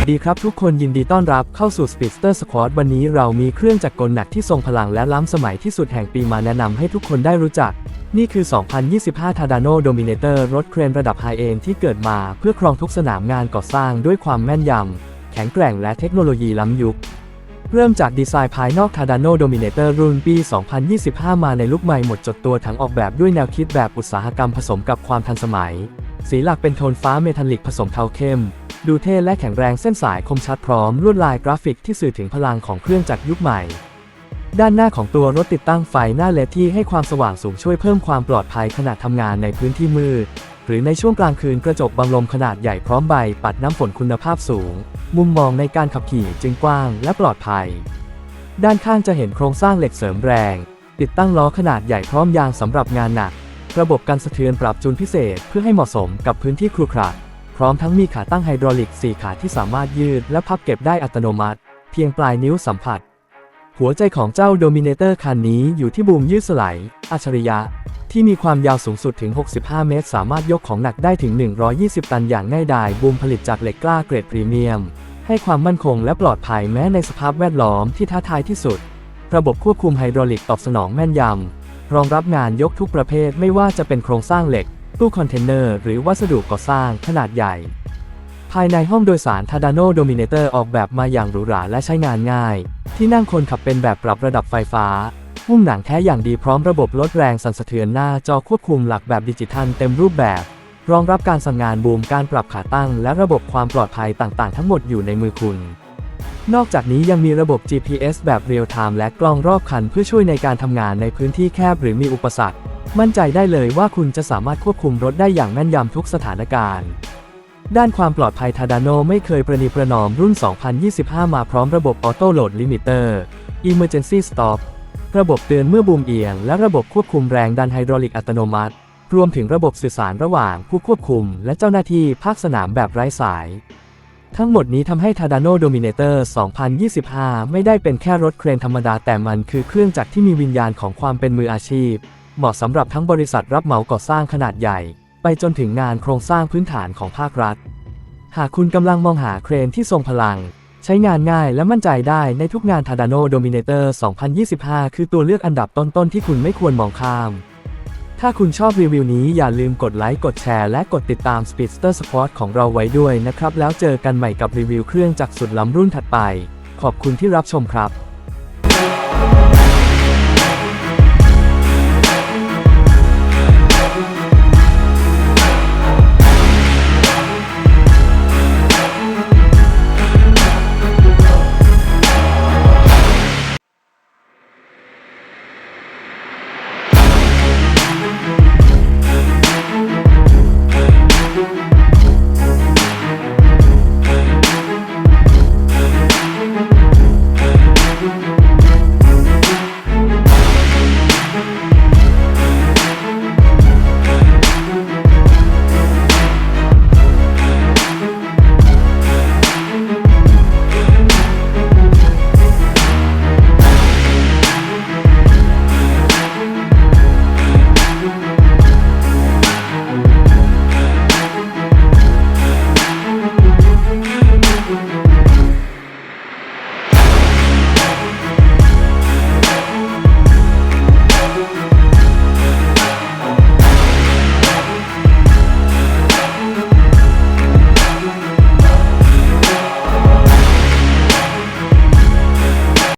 สดีครับทุกคนยินดีต้อนรับเข้าสู่ Speedster Squad วันนี้เรามีเครื่องจักรกลหนักที่ทรงพลังและล้ำสมัยที่สุดแห่งปีมาแนะนำให้ทุกคนได้รู้จัก นี่คือ 2025 Tadano Dominator รถเครนระดับไฮเอนที่เกิดมาเพื่อครองทุกสนามงานก่อสร้างด้วยความแม่นยำ แข็งแกร่งและเทคโนโลยีล้ำยุค เริ่มจากดีไซน์ภายนอก Tadano Dominator รุ่นปี 2025 มาในลุคใหม่หมดจดตัวถังออกแบบด้วยแนวคิดแบบอุตสาหกรรมผสมกับความทันสมัย สีหลักเป็นโทนฟ้าเมทัลลิกผสมเทาเข้ม ดูเท่และแข็งแรงเส้นสายคมชัดพร้อมลวดลายกราฟิกที่สื่อถึงพลังของเครื่องจักรยุคใหม่ ด้านหน้าของตัวรถติดตั้งไฟหน้าเลดที่ให้ความสว่างสูงช่วยเพิ่มความปลอดภัยขณะทำงานในพื้นที่มืดหรือในช่วงกลางคืนกระจกบังลมขนาดใหญ่พร้อมใบปัดน้ำฝนคุณภาพสูง มุมมองในการขับขี่จึงกว้างและปลอดภัย ด้านข้างจะเห็นโครงสร้างเหล็กเสริมแรง ติดตั้งล้อขนาดใหญ่พร้อมยางสำหรับงานหนัก ระบบกันสะเทือนปรับจูนพิเศษเพื่อให้เหมาะสมกับพื้นที่ครุขระ พร้อมทั้งมีขาตั้งไฮดรอลิก 4 ขาที่สามารถยืดและพับเก็บได้อัตโนมัติ เพียงปลายนิ้วสัมผัส หัวใจของเจ้าโดมิเนเตอร์คันนี้อยู่ที่บูมยืดสลายอัจฉริยะ ที่มีความยาวสูงสุดถึง 65 เมตร สามารถยกของหนักได้ถึง 120 ตันอย่างง่ายดายบูมผลิตจากเหล็กกล้าเกรดพรีเมียม ให้ความมั่นคงและปลอดภัยแม้ในสภาพแวดล้อมที่ท้าทายที่สุด ระบบควบคุมไฮดรอลิกตอบสนองแม่นยำรองรับงานยกทุกประเภทไม่ว่าจะเป็นโครงสร้างเหล็ก ตู้คอนเทนเนอร์หรือวัสดุก่อสร้างขนาดใหญ่ ภายในห้องโดยสาร Tadano Dominator ออกแบบมาอย่างหรูหราและใช้งานง่าย ที่นั่งคนขับเป็นแบบปรับระดับไฟฟ้าหุ้มหนังแท้อย่างดีพร้อมระบบลดแรงสั่นสะเทือนหน้าจอควบคุมหลักแบบดิจิทัลเต็มรูปแบบ รองรับการสั่งงานบูมการปรับขาตั้ง และระบบความปลอดภัยต่างๆ ทั้งหมดอยู่ในมือคุณนอกจากนี้ยังมีระบบ GPS แบบเรียลไทม์และกล้องรอบคันเพื่อช่วยในการทำงานในพื้นที่แคบหรือมีอุปสรรค มั่นใจได้เลยว่าคุณจะสามารถควบคุมรถได้อย่างแม่นยำทุกสถานการณ์ ด้านความปลอดภัย Tadano ไม่เคยประนีประนอมรุ่น 2025 มาพร้อมระบบ Auto Load Limiter Emergency Stop ระบบเตือนเมื่อบูมเอียง และระบบควบคุมแรงดันไฮดรอลิกอัตโนมัติ รวมถึงระบบสื่อสารระหว่างผู้ควบคุม และเจ้าหน้าที่ภาคสนามแบบไร้สาย ทั้งหมดนี้ทำให้ Tadano Dominator 2025 ไม่ได้เป็นแค่รถเครนธรรมดาแต่มันคือเครื่องจักรที่มีวิญญาณของความเป็นมืออาชีพ เหมาะสำหรับทั้งบริษัทรับเหมาก่อสร้างขนาดใหญ่ ไปจนถึงงานโครงสร้างพื้นฐานของภาครัฐ หากคุณกำลังมองหาเครนที่ทรงพลัง ใช้งานง่ายและมั่นใจได้ในทุกงาน Tadano Dominator 2025 คือตัวเลือกอันดับต้นๆที่คุณไม่ควรมองข้าม ถ้าคุณชอบรีวิวนี้อย่าลืมกดไลค์กดแชร์และกดติดตาม Speedster Squad ของเราไว้ด้วยนะครับ แล้วเจอกันใหม่กับรีวิวเครื่องจักรสุดล้ำรุ่นถัดไป ขอบคุณที่รับชมครับ